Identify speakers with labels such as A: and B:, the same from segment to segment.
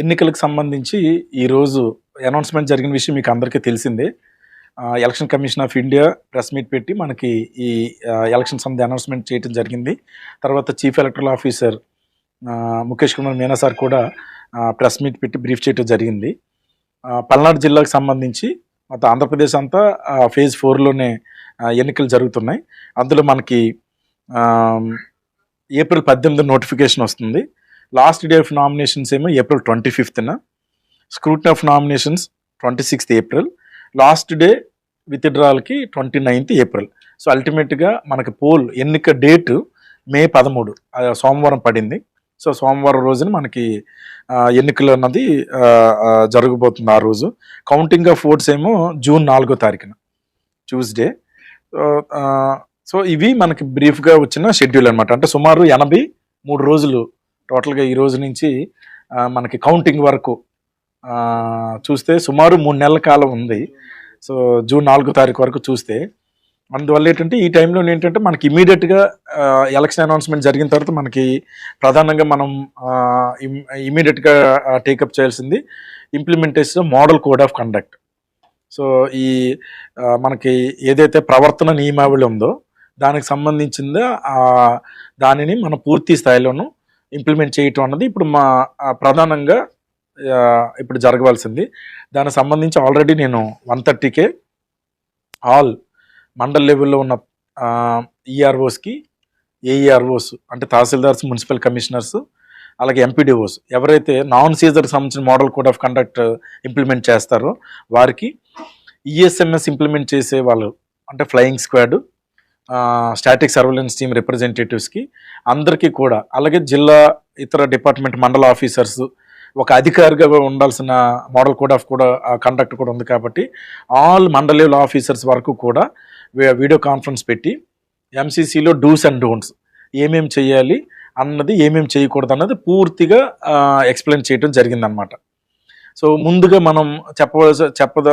A: ఎన్నికలకు సంబంధించి ఈరోజు అనౌన్స్మెంట్ జరిగిన విషయం మీకు అందరికీ తెలిసిందే. Election commission of India press meet పెట్టి మనకి ఈ ఎలక్షన్ సంబంధి అనౌన్స్మెంట్ చేయడం జరిగింది. తర్వాత chief electoral officer Mukesh Kumar Meena sir కూడా ప్రెస్ మీట్ పెట్టి బ్రీఫ్ చేయడం జరిగింది. పల్నాడు జిల్లాకు సంబంధించి మొత్తం ఆంధ్రప్రదేశ్ అంతా ఫేజ్ ఫోర్లోనే ఎన్నికలు జరుగుతున్నాయి. అందులో మనకి ఏప్రిల్ పద్దెనిమిది నోటిఫికేషన్ వస్తుంది. లాస్ట్ డే ఆఫ్ నామినేషన్స్ ఏమో April twenty ఫిఫ్త్న scrutiny of nominations twenty sixth April last day విత్డ్రాల్కి twenty ninth April. So అల్టిమేట్గా మనకి పోల్ ఎన్నిక డేటు మే పదమూడు సోమవారం పడింది. సో సోమవారం రోజున మనకి ఎన్నికలు అన్నది జరగబోతుంది ఆ రోజు. కౌంటింగ్ ఆఫ్ ఓట్స్ ఏమో జూన్ నాలుగో తారీఖున ట్యూస్డే. సో, సో ఇవి మనకి బ్రీఫ్గా వచ్చిన షెడ్యూల్ అనమాట అంటే సుమారు ఎనభై మూడు రోజులు టోటల్గా ఈ రోజు నుంచి మనకి కౌంటింగ్ వరకు చూస్తే సుమారు మూడు నెలల కాలం ఉంది. సో జూన్ నాలుగో తారీఖు వరకు చూస్తే. అందువల్ల ఏంటంటే ఈ టైంలో ఏంటంటే మనకి ఇమీడియట్గా ఎలక్షన్ అనౌన్స్మెంట్ జరిగిన తర్వాత మనకి ప్రధానంగా మనం ఇమీడియట్గా టేకప్ చేయాల్సింది implementation model code of conduct. So ఈ మనకి ఏదైతే ప్రవర్తన నియమావళి ఉందో దానికి సంబంధించిందో దానిని మనం పూర్తి స్థాయిలోనూ ఇంప్లిమెంట్ చేయటం అన్నది ఇప్పుడు మా ప్రధానంగా ఇప్పుడు జరగవలసింది. దానికి సంబంధించి ఆల్రెడీ నేను వన్ థర్టీకే ఆల్ మండల్ లెవెల్లో ఉన్న ఈఆర్ఓస్కి ఏఈఆర్ఓస్ అంటే తహసీల్దార్స్ మున్సిపల్ కమిషనర్స్ అలాగే ఎంపీడీఓస్ ఎవరైతే నాన్ సీజర్కి సంబంధించిన model code of conduct implement చేస్తారో వారికి ఈఎస్ఎంఎస్ ఇంప్లిమెంట్ చేసే వాళ్ళు అంటే flying squad static surveillance team రిప్రజెంటేటివ్స్కి అందరికీ కూడా అలాగే జిల్లా ఇతర డిపార్ట్మెంట్ మండల ఆఫీసర్స్ ఒక అధికారిగా ఉండాల్సిన మోడల్ కోడ్ ఆఫ్ కూడా కండక్ట్ కూడా ఉంది కాబట్టి ఆల్ మండల లెవెల్ ఆఫీసర్స్ వరకు కూడా వీడియో కాన్ఫరెన్స్ పెట్టి ఎంసీసీలో డూస్ అండ్ డోంట్స్ ఏమేమి చేయాలి అన్నది ఏమేమి చేయకూడదు అన్నది పూర్తిగా ఎక్స్ప్లెయిన్ చేయడం జరిగిందనమాట సో ముందుగా మనం చెప్పవలసి చెప్పద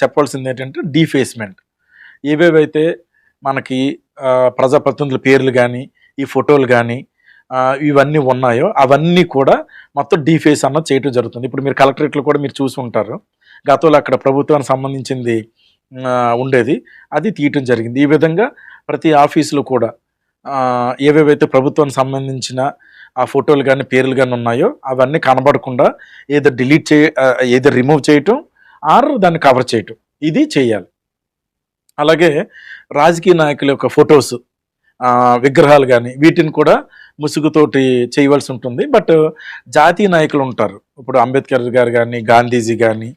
A: చెప్పవలసింది ఏంటంటే డీఫేస్మెంట్ ఏవేవైతే మనకి ప్రజాప్రతినిధుల పేర్లు కానీ ఈ ఫోటోలు కానీ ఇవన్నీ ఉన్నాయో అవన్నీ కూడా మొత్తం డీఫేస్ అన్నది చేయటం జరుగుతుంది. ఇప్పుడు మీరు కలెక్టరేట్లో కూడా మీరు చూసి ఉంటారు. గతంలో అక్కడ ప్రభుత్వానికి సంబంధించింది ఉండేది. అది తీయటం జరిగింది. ఈ విధంగా ప్రతి ఆఫీసులో కూడా ఏవేవైతే ప్రభుత్వానికి సంబంధించిన ఆ ఫోటోలు కానీ పేర్లు కానీ ఉన్నాయో అవన్నీ కనబడకుండా ఏదో డిలీట్ చే ఏదో రిమూవ్ చేయటం ఆర్ దాన్ని కవర్ చేయటం. ఇది చేయాలి. అలాగే రాజకీయ నాయకుల యొక్క ఫొటోస్ విగ్రహాలు కానీ వీటిని కూడా ముసుగుతోటి చేయవలసి ఉంటుంది. బట్ జాతీయ నాయకులు ఉంటారు. ఇప్పుడు అంబేద్కర్ గారు కానీ గాంధీజీ కానీ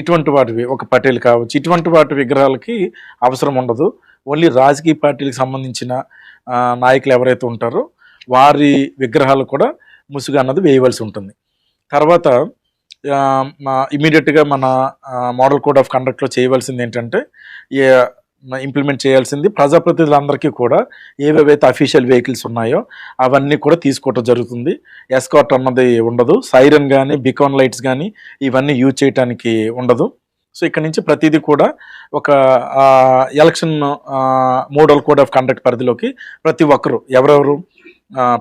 A: ఇటువంటి వాటివి ఒక పటేల్ కావచ్చు ఇటువంటి వాటి విగ్రహాలకి అవసరం ఉండదు. ఓన్లీ రాజకీయ పార్టీలకు సంబంధించిన నాయకులు ఎవరైతే ఉంటారో వారి విగ్రహాలు కూడా ముసుగు అన్నది వేయవలసి ఉంటుంది. తర్వాత ఇమీడియట్గా మన మోడల్ కోడ్ ఆఫ్ కండక్ట్లో చేయవలసింది ఏంటంటే ఇంప్లిమెంట్ చేయాల్సింది ప్రజాప్రతినిధులందరికీ కూడా ఏవేవైతే అఫీషియల్ వెహికల్స్ ఉన్నాయో అవన్నీ కూడా తీసుకోవటం జరుగుతుంది. ఎస్కాట్ అన్నది ఉండదు. సైరన్ కానీ బికాన్ లైట్స్ కానీ ఇవన్నీ యూజ్ చేయటానికి ఉండదు. సో ఇక్కడ నుంచి ప్రతిదీ కూడా ఒక election model code of conduct పరిధిలోకి ప్రతి ఒక్కరు ఎవరెవరు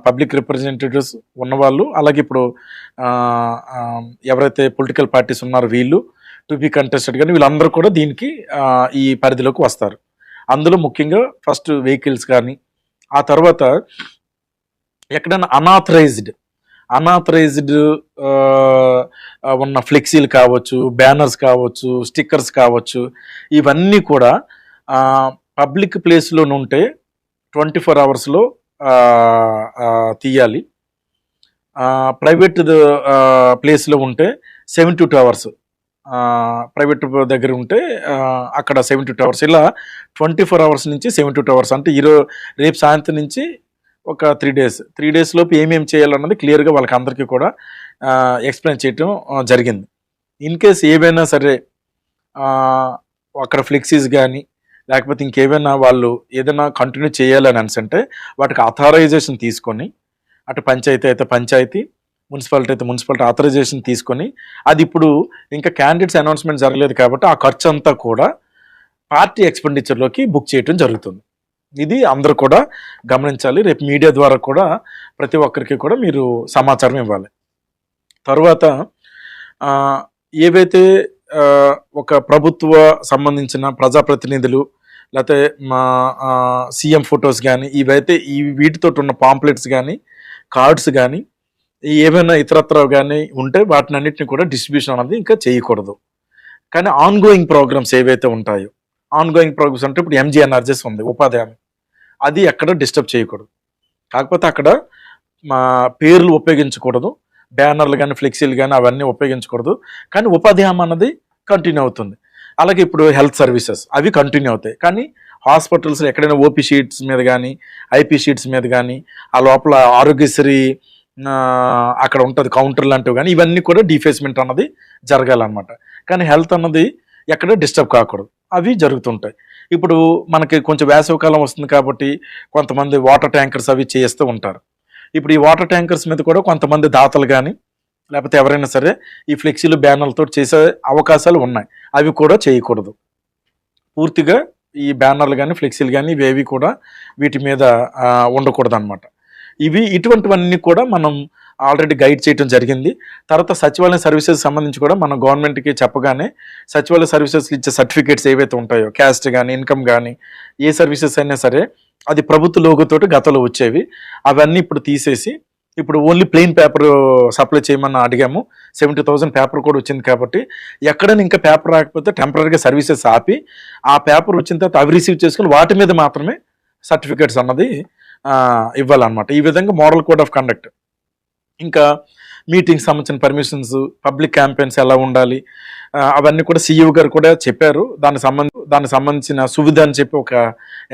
A: పబ్లిక్ రిప్రజెంటేటివ్స్ ఉన్నవాళ్ళు అలాగే ఇప్పుడు ఎవరైతే పొలిటికల్ పార్టీస్ ఉన్నారో వీళ్ళు టు బి కంటెస్టెడ్ కానీ వీళ్ళందరూ కూడా దీనికి ఈ పరిధిలోకి వస్తారు. అందులో ముఖ్యంగా ఫస్ట్ వెహికల్స్ కానీ ఆ తర్వాత ఎక్కడైనా అనాథరైజ్డ్ అనాథరైజ్డ్ ఉన్న ఫ్లెక్సీలు కావచ్చు బ్యానర్స్ కావచ్చు స్టిక్కర్స్ కావచ్చు ఇవన్నీ కూడా పబ్లిక్ ప్లేస్లో ఉంటే ట్వంటీ ఫోర్ అవర్స్లో తీయాలి. ప్రైవేట్ ప్లేస్లో ఉంటే seven to two hours private దగ్గర ఉంటే అక్కడ సెవెన్ టు టూ అవర్స్ ఇలా ట్వంటీ ఫోర్ అవర్స్ నుంచి సెవెన్ టు టూ అవర్స్ అంటే ఈరో రేపు సాయంత్రం నుంచి ఒక త్రీ డేస్. త్రీ డేస్ లోపు ఏమేమి చేయాలన్నది క్లియర్గా వాళ్ళకి అందరికీ కూడా ఎక్స్ప్లెయిన్ చేయటం జరిగింది. ఇన్ కేస్ ఏవైనా సరే అక్కడ ఫ్లెక్సీస్ కానీ లేకపోతే ఇంకేమైనా వాళ్ళు ఏదైనా కంటిన్యూ చేయాలని అనుసంటే వాటికి అథారైజేషన్ తీసుకొని అటు పంచాయతీ అయితే పంచాయతీ మున్సిపాలిటీ అయితే మున్సిపాలిటీ ఆథరైజేషన్ తీసుకొని అది ఇప్పుడు ఇంకా క్యాండిడేట్స్ అనౌన్స్మెంట్ జరగలేదు కాబట్టి ఆ ఖర్చు అంతా కూడా పార్టీ ఎక్స్పెండిచర్లోకి బుక్ చేయటం జరుగుతుంది. ఇది అందరూ కూడా గమనించాలి. రేపు మీడియా ద్వారా కూడా ప్రతి ఒక్కరికి కూడా మీరు సమాచారం ఇవ్వాలి. తర్వాత ఏవైతే ఒక ప్రభుత్వ సంబంధించిన ప్రజాప్రతినిధులు లేకపోతే మా సీఎం ఫొటోస్ కానీ ఇవైతే ఈ వీటితో ఉన్న పాంప్లెట్స్ కానీ కార్డ్స్ కానీ ఏమైనా ఇతరత్ర కానీ ఉంటే వాటిని అన్నింటినీ కూడా డిస్ట్రిబ్యూషన్ అనేది ఇంకా చేయకూడదు. కానీ ఆన్ గోయింగ్ ప్రోగ్రామ్స్ ఏవైతే ఉంటాయో ఆన్గోయింగ్ ప్రోగ్రామ్స్ అంటే ఇప్పుడు ఎంజీఎన్ఆర్జెస్ ఉంది ఉపాధి హామీ అది ఎక్కడ డిస్టర్బ్ చేయకూడదు. కాకపోతే అక్కడ మా పేర్లు ఉపయోగించకూడదు బ్యానర్లు కానీ ఫ్లెక్సీలు కానీ అవన్నీ ఉపయోగించకూడదు. కానీ ఉపాధి హామీ అన్నది కంటిన్యూ అవుతుంది. అలాగే ఇప్పుడు హెల్త్ సర్వీసెస్ అవి కంటిన్యూ అవుతాయి. కానీ హాస్పిటల్స్ ఎక్కడైనా ఓపీ షీట్స్ మీద కానీ ఐపీ షీట్స్ మీద కానీ ఆ లోపల ఆరోగ్యశ్రీ అక్కడ ఉంటుంది కౌంటర్ లాంటివి కానీ ఇవన్నీ కూడా డిఫేస్మెంట్ అన్నది జరగాలన్నమాట. కానీ హెల్త్ అన్నది ఎక్కడ డిస్టర్బ్ కాకూడదు. అవి జరుగుతుంటాయి. ఇప్పుడు మనకి కొంచెం వేసవికాలం వస్తుంది కాబట్టి కొంతమంది వాటర్ ట్యాంకర్స్ అవి చేస్తూ ఉంటారు. ఇప్పుడు ఈ వాటర్ ట్యాంకర్స్ మీద కూడా కొంతమంది దాతలు కానీ లేకపోతే ఎవరైనా సరే ఈ ఫ్లెక్సీలు బ్యానర్లతో చేసే అవకాశాలు ఉన్నాయి. అవి కూడా చేయకూడదు. పూర్తిగా ఈ బ్యానర్లు కానీ ఫ్లెక్సీలు కానీ ఇవేవి కూడా వీటి మీద ఉండకూడదు అనమాట ఇవి ఇటువంటివన్నీ కూడా మనం ఆల్రెడీ గైడ్ చేయడం జరిగింది. తర్వాత సచివాలయ సర్వీసెస్ సంబంధించి కూడా మన గవర్నమెంట్కి చెప్పగానే సచివాలయ సర్వీసెస్ ఇచ్చే సర్టిఫికేట్స్ ఏవైతే ఉంటాయో క్యాస్ట్ కానీ ఇన్కమ్ కానీ ఏ సర్వీసెస్ అయినా సరే అది ప్రభుత్వ లోగోతోటి గతంలో వచ్చేవి. అవన్నీ ఇప్పుడు తీసేసి ఇప్పుడు ఓన్లీ ప్లెయిన్ పేపర్ సప్లై చేయమని అడిగాము. సెవెంటీ థౌసండ్ పేపర్ కూడా వచ్చింది కాబట్టి ఎక్కడైనా ఇంకా పేపర్ రాకపోతే టెంపరీగా సర్వీసెస్ ఆపి ఆ పేపర్ వచ్చిన తర్వాత అవి రిసీవ్ చేసుకుని వాటి మీద మాత్రమే సర్టిఫికేట్స్ అన్నది ఇవ్వాలన్నమాట. ఈ విధంగా మోడల్ కోడ్ ఆఫ్ కండక్ట్ ఇంకా మీటింగ్ సంబంధించిన పర్మిషన్స్ పబ్లిక్ క్యాంపెయిన్స్ ఎలా ఉండాలి అవన్నీ కూడా సీఈఓ గారు కూడా చెప్పారు. దానికి సంబంధ దానికి సంబంధించిన సువిధ అని చెప్పి ఒక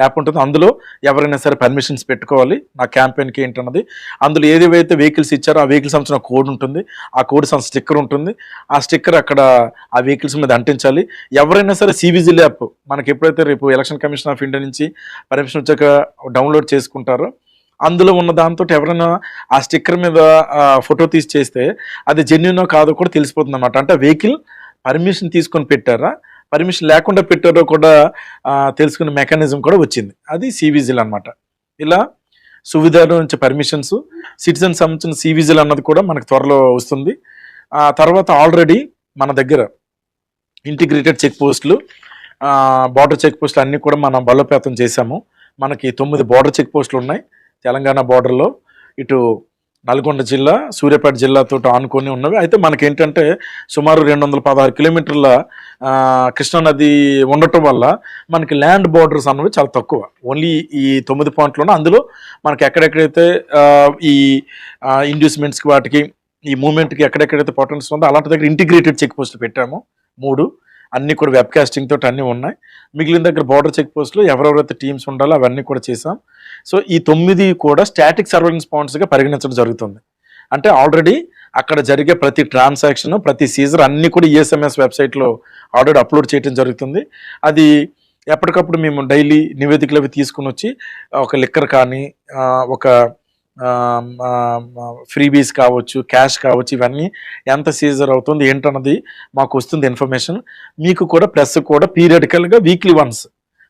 A: యాప్ ఉంటుంది. అందులో ఎవరైనా సరే పర్మిషన్స్ పెట్టుకోవాలి. నా క్యాంపెయిన్కి ఏంటన్నది. అందులో ఏదేవైతే వెహికల్స్ ఇచ్చారో ఆ వెహికల్స్ సంబంధించిన కోడ్ ఉంటుంది. ఆ కోడ్ సంబంధించిన స్టిక్కర్ ఉంటుంది. ఆ స్టిక్కర్ అక్కడ ఆ వెహికల్స్ మీద అంటించాలి. ఎవరైనా సరే సివిజిల్ యాప్ మనకి ఎప్పుడైతే రేపు ఎలక్షన్ కమిషన్ ఆఫ్ ఇండియా నుంచి పర్మిషన్ వచ్చాక డౌన్లోడ్ చేసుకుంటారో అందులో ఉన్న దాంతో ఎవరైనా ఆ స్టిక్కర్ మీద ఫోటో తీసి చేస్తే అది జెన్యునో కాదో కూడా తెలిసిపోతుంది అనమాట అంటే వెహికల్ పర్మిషన్ తీసుకొని పెట్టారా? పర్మిషన్ లేకుండా పెట్టారో కూడా తెలుసుకునే మెకానిజం కూడా వచ్చింది. అది సివిజిల్ అనమాట ఇలా సువిధాల నుంచి పర్మిషన్స్ సిటిజన్ సంబంధించిన సివిజిల్ అన్నది కూడా మనకు త్వరలో వస్తుంది. ఆ తర్వాత ఆల్రెడీ మన దగ్గర ఇంటిగ్రేటెడ్ చెక్ పోస్టులు బార్డర్ చెక్ పోస్టులు అన్నీ కూడా మనం బలోపేతం చేశాము. మనకి తొమ్మిది బార్డర్ చెక్ పోస్టులు ఉన్నాయి. తెలంగాణ బార్డర్లో ఇటు నల్గొండ జిల్లా సూర్యాపేట జిల్లాతో ఆనుకొని ఉన్నవి. అయితే మనకేంటంటే సుమారు రెండు వందల పదహారు కిలోమీటర్ల కృష్ణానది ఉండటం వల్ల మనకి ల్యాండ్ బార్డర్స్ అన్నవి చాలా తక్కువ. ఓన్లీ ఈ తొమ్మిది పాయింట్లోనే అందులో మనకి ఎక్కడెక్కడైతే ఈ ఇండ్యూస్మెంట్స్కి వాటికి ఈ మూమెంట్కి ఎక్కడెక్కడైతే పొటెన్స్ ఉందో అలాంటి దగ్గర ఇంటిగ్రేటెడ్ చెక్ పోస్ట్ పెట్టాము. మూడు అన్నీ కూడా వెబ్ కాస్టింగ్ తోటి అన్నీ ఉన్నాయి. మిగిలిన దగ్గర బార్డర్ చెక్ పోస్టులు ఎవరెవరైతే టీమ్స్ ఉండాలో అవన్నీ కూడా చేసాం సో ఈ తొమ్మిది కూడా స్టాటిక్ సర్వేలెన్స్ పాయింట్స్గా పరిగణించడం జరుగుతుంది. అంటే ఆల్రెడీ అక్కడ జరిగే ప్రతి ట్రాన్సాక్షన్ ప్రతి సీజర్ అన్నీ కూడా ఈఎస్ఎంఎస్ వెబ్సైట్లో ఆల్రెడీ అప్లోడ్ చేయడం జరుగుతుంది. అది ఎప్పటికప్పుడు మేము డైలీ నివేదికలు అవి తీసుకుని వచ్చి ఒక లిక్కర్ కానీ ఒక ఫ్రీబీస్ కావచ్చు క్యాష్ కావచ్చు ఇవన్నీ ఎంత సీజర్ అవుతుంది ఏంటన్నది మాకు వస్తుంది ఇన్ఫర్మేషన్. మీకు కూడా ప్రెస్ కూడా పీరియడికల్గా వీక్లీ వన్స్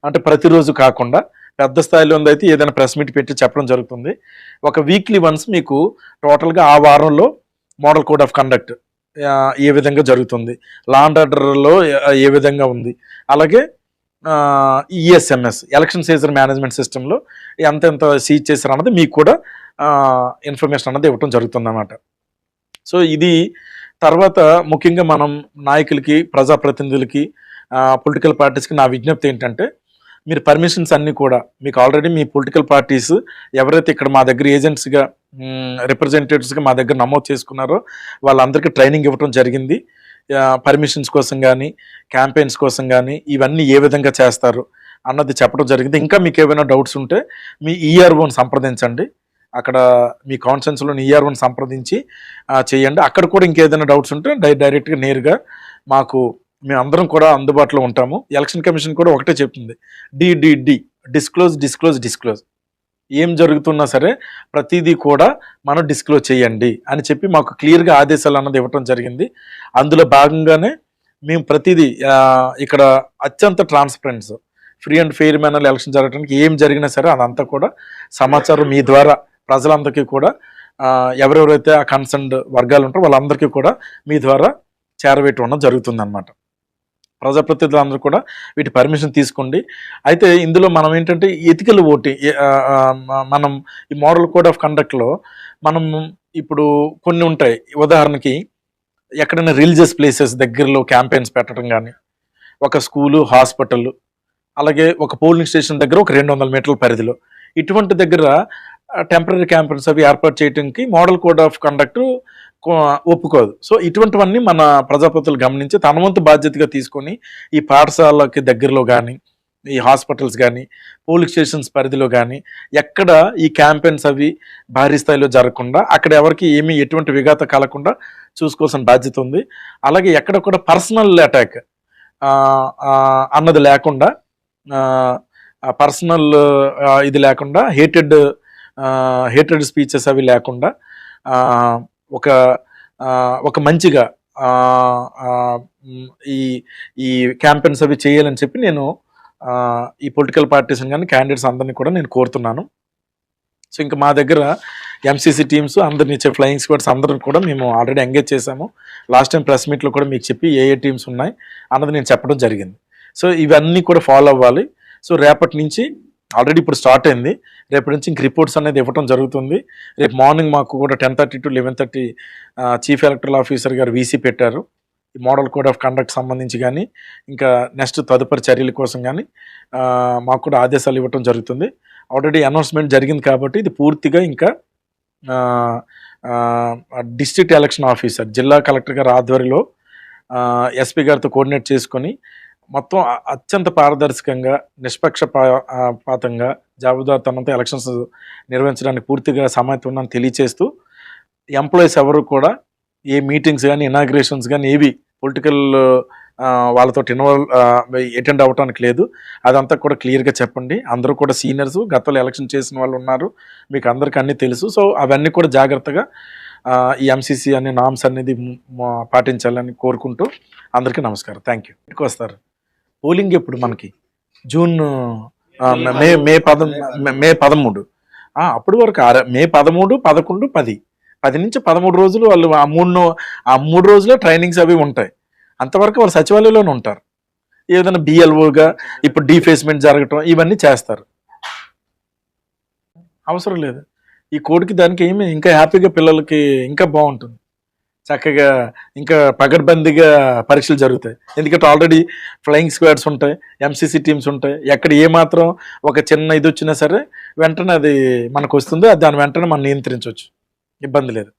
A: అంటే ప్రతిరోజు కాకుండా పెద్ద స్థాయిలో ఉందైతే ఏదైనా ప్రెస్ మీట్ పెట్టి చెప్పడం జరుగుతుంది. ఒక వీక్లీ వన్స్ మీకు టోటల్గా ఆ వారంలో మోడల్ కోడ్ ఆఫ్ కండక్ట్ ఏ విధంగా జరుగుతుంది లా అండ్ ఆర్డర్లో ఏ విధంగా ఉంది అలాగే ఈఎస్ఎంఎస్ ఎలక్షన్ సీజన్ మేనేజ్మెంట్ సిస్టంలో ఎంత ఎంత సీజ్ చేశారు అన్నది మీకు కూడా ఇన్ఫర్మేషన్ అన్నది ఇవ్వటం జరుగుతుందన్నమాట. సో ఇది తర్వాత ముఖ్యంగా మనం నాయకులకి ప్రజాప్రతినిధులకి పొలిటికల్ పార్టీస్కి నా విజ్ఞప్తి ఏంటంటే మీరు పర్మిషన్స్ అన్నీ కూడా మీకు ఆల్రెడీ మీ పొలిటికల్ పార్టీస్ ఎవరైతే ఇక్కడ మా దగ్గర ఏజెంట్స్గా రిప్రజెంటేటివ్స్గా మా దగ్గర నమోదు చేసుకున్నారో వాళ్ళందరికీ ట్రైనింగ్ ఇవ్వడం జరిగింది. పర్మిషన్స్ కోసం కానీ క్యాంపెయిన్స్ కోసం కానీ ఇవన్నీ ఏ విధంగా చేస్తారు అన్నది చెప్పడం జరిగింది. ఇంకా మీకు ఏమైనా డౌట్స్ ఉంటే మీ ఈఆర్ఓని సంప్రదించండి. అక్కడ మీ కాన్సెన్స్లోని ఈఆర్ఓని సంప్రదించి చేయండి. అక్కడ కూడా ఇంకేదైనా డౌట్స్ ఉంటే డై డైరెక్ట్గా నేరుగా మాకు మేము అందరం కూడా అందుబాటులో ఉంటాము. ఎలక్షన్ కమిషన్ కూడా ఒకటే చెప్తుంది. డిడిడి డిస్క్లోజ్ డిస్క్లోజ్ డిస్క్లోజ్ ఏం జరుగుతున్నా సరే ప్రతిదీ కూడా మనం డిస్క్లోజ్ చేయండి అని చెప్పి మాకు క్లియర్గా ఆదేశాలు అన్నది ఇవ్వటం జరిగింది. అందులో భాగంగానే మేము ప్రతిదీ ఇక్కడ అత్యంత transparence free and fair manner election జరగడానికి ఏం జరిగినా సరే అదంతా కూడా సమాచారం మీ ద్వారా ప్రజలందరికీ కూడా ఎవరెవరైతే ఆ కన్సర్న్డ్ వర్గాలు ఉంటారో వాళ్ళందరికీ కూడా మీ ద్వారా చేరవేయటం ఉండడం జరుగుతుంది అనమాట ప్రజాప్రతినిధులందరూ కూడా వీటి పర్మిషన్ తీసుకోండి. అయితే ఇందులో మనం ఏంటంటే ఎథికల్ ఓటింగ్ మనం ఈ మోడల్ కోడ్ ఆఫ్ కండక్ట్లో మనం ఇప్పుడు కొన్ని ఉంటాయి. ఉదాహరణకి ఎక్కడైనా రిలీజియస్ ప్లేసెస్ దగ్గరలో క్యాంపెయిన్స్ పెట్టడం కానీ ఒక స్కూలు హాస్పిటల్ అలాగే ఒక పోలింగ్ స్టేషన్ దగ్గర ఒక రెండు వందల మీటర్ల పరిధిలో. ఇటువంటి దగ్గర టెంపరీ క్యాంపెయిన్స్ అవి ఏర్పాటు చేయడానికి మోడల్ కోడ్ ఆఫ్ కండక్ట్ ఒప్పుకోదు. సో ఇటువంటివన్నీ మన ప్రజాపతులు గమనించి తన వంతు బాధ్యతగా తీసుకొని ఈ పాఠశాలకి దగ్గరలో కానీ ఈ హాస్పిటల్స్ కానీ పోలింగ్ స్టేషన్స్ పరిధిలో కానీ ఎక్కడ ఈ క్యాంపెయిన్స్ అవి భారీ స్థాయిలో జరగకుండా అక్కడ ఎవరికి ఏమీ ఎటువంటి విఘాత కలగకుండా చూసుకోవాల్సిన బాధ్యత ఉంది. అలాగే ఎక్కడ కూడా పర్సనల్ అటాక్ అన్నది లేకుండా పర్సనల్ ఇది లేకుండా హేటెడ్ హేటెడ్ స్పీచెస్ అవి లేకుండా ఒక ఒక మంచిగా ఈ ఈ క్యాంపెయిన్స్ అవి చేయాలని చెప్పి నేను ఈ పొలిటికల్ పార్టీస్ కానీ క్యాండిడేట్స్ అందరినీ కూడా నేను కోరుతున్నాను. సో ఇంకా మా దగ్గర ఎంసీసీ టీమ్స్ అందరినీ ఇచ్చే ఫ్లయింగ్ స్క్వాడ్స్ అందరిని కూడా మేము ఆల్రెడీ ఎంగేజ్ చేశాము. లాస్ట్ టైం ప్రెస్ మీట్లో కూడా మీకు చెప్పి ఏ ఏ టీమ్స్ ఉన్నాయి అన్నది నేను చెప్పడం జరిగింది. సో ఇవన్నీ కూడా ఫాలో అవ్వాలి. సో రేపటి నుంచి ఆల్రెడీ ఇప్పుడు స్టార్ట్ అయింది. రేపటి నుంచి ఇంక రిపోర్ట్స్ అనేది ఇవ్వడం జరుగుతుంది. రేపు మార్నింగ్ మాకు కూడా ten thirty to eleven thirty chief electoral officer గారు వీసీ పెట్టారు. ఈ మోడల్ కోడ్ ఆఫ్ కండక్ట్ సంబంధించి కానీ ఇంకా నెక్స్ట్ తదుపరి చర్యల కోసం కానీ మాకు కూడా ఆదేశాలు ఇవ్వటం జరుగుతుంది. ఆల్రెడీ అనౌన్స్మెంట్ జరిగింది కాబట్టి ఇది పూర్తిగా ఇంకా డిస్ట్రిక్ట్ ఎలక్షన్ ఆఫీసర్ జిల్లా కలెక్టర్ గారి ఆధ్వర్యంలో ఎస్పీ గారితో కోఆర్డినేట్ చేసుకొని మొత్తం అత్యంత పారదర్శకంగా నిష్పక్షపాతంగా జవాబుదారితనంతో ఎలక్షన్స్ నిర్వహించడానికి పూర్తిగా సమాయత్తం ఉన్నాను తెలియచేస్తూ ఎంప్లాయీస్ ఎవరు కూడా ఏ మీటింగ్స్ కానీ ఇనాగ్రేషన్స్ కానీ ఏవి పొలిటికల్ వాళ్ళతో ఇన్వాల్వ్ అటెండ్ అవ్వడానికి లేదు. అదంతా కూడా క్లియర్గా చెప్పండి. అందరూ కూడా సీనియర్స్ గతంలో ఎలక్షన్ చేసిన వాళ్ళు ఉన్నారు. మీకు అందరికీ అన్నీ తెలుసు. సో అవన్నీ కూడా జాగ్రత్తగా ఈ ఎంసీసీ అనే నామ్స్ అనేది పాటించాలని కోరుకుంటూ అందరికీ నమస్కారం. థ్యాంక్ యూ ఇంటికి వస్తారు. పోలింగ్ ఎప్పుడు మనకి? జూన్ మే మే పద మే పదమూడు. అప్పటి వరకు మే పదమూడు పదకొండు పది. పది నుంచి పదమూడు రోజులు వాళ్ళు ఆ మూడు ఆ మూడు రోజులే ట్రైనింగ్స్ అవి ఉంటాయి. అంతవరకు వాళ్ళు సచివాలయంలోనే ఉంటారు. ఏదైనా బిఎల్ఓగా ఇప్పుడు డీఫేస్మెంట్ జరగటం ఇవన్నీ చేస్తారు. అవసరం లేదు. ఈ కోడికి దానికి ఏమి ఇంకా హ్యాపీగా పిల్లలకి ఇంకా బాగుంటుంది. చక్కగా ఇంకా పగడ్బందీగా పరీక్షలు జరుగుతాయి. ఎందుకంటే ఆల్రెడీ ఫ్లయింగ్ స్క్వాడ్స్ ఉంటాయి ఎంసీసీ టీమ్స్ ఉంటాయి. ఎక్కడ ఏ మాత్రం ఒక చిన్న ఇది వచ్చినా సరే వెంటనే అది మనకు వస్తుంది. అది దాని వెంటనే మనం నియంత్రించవచ్చు. ఇబ్బంది లేదు.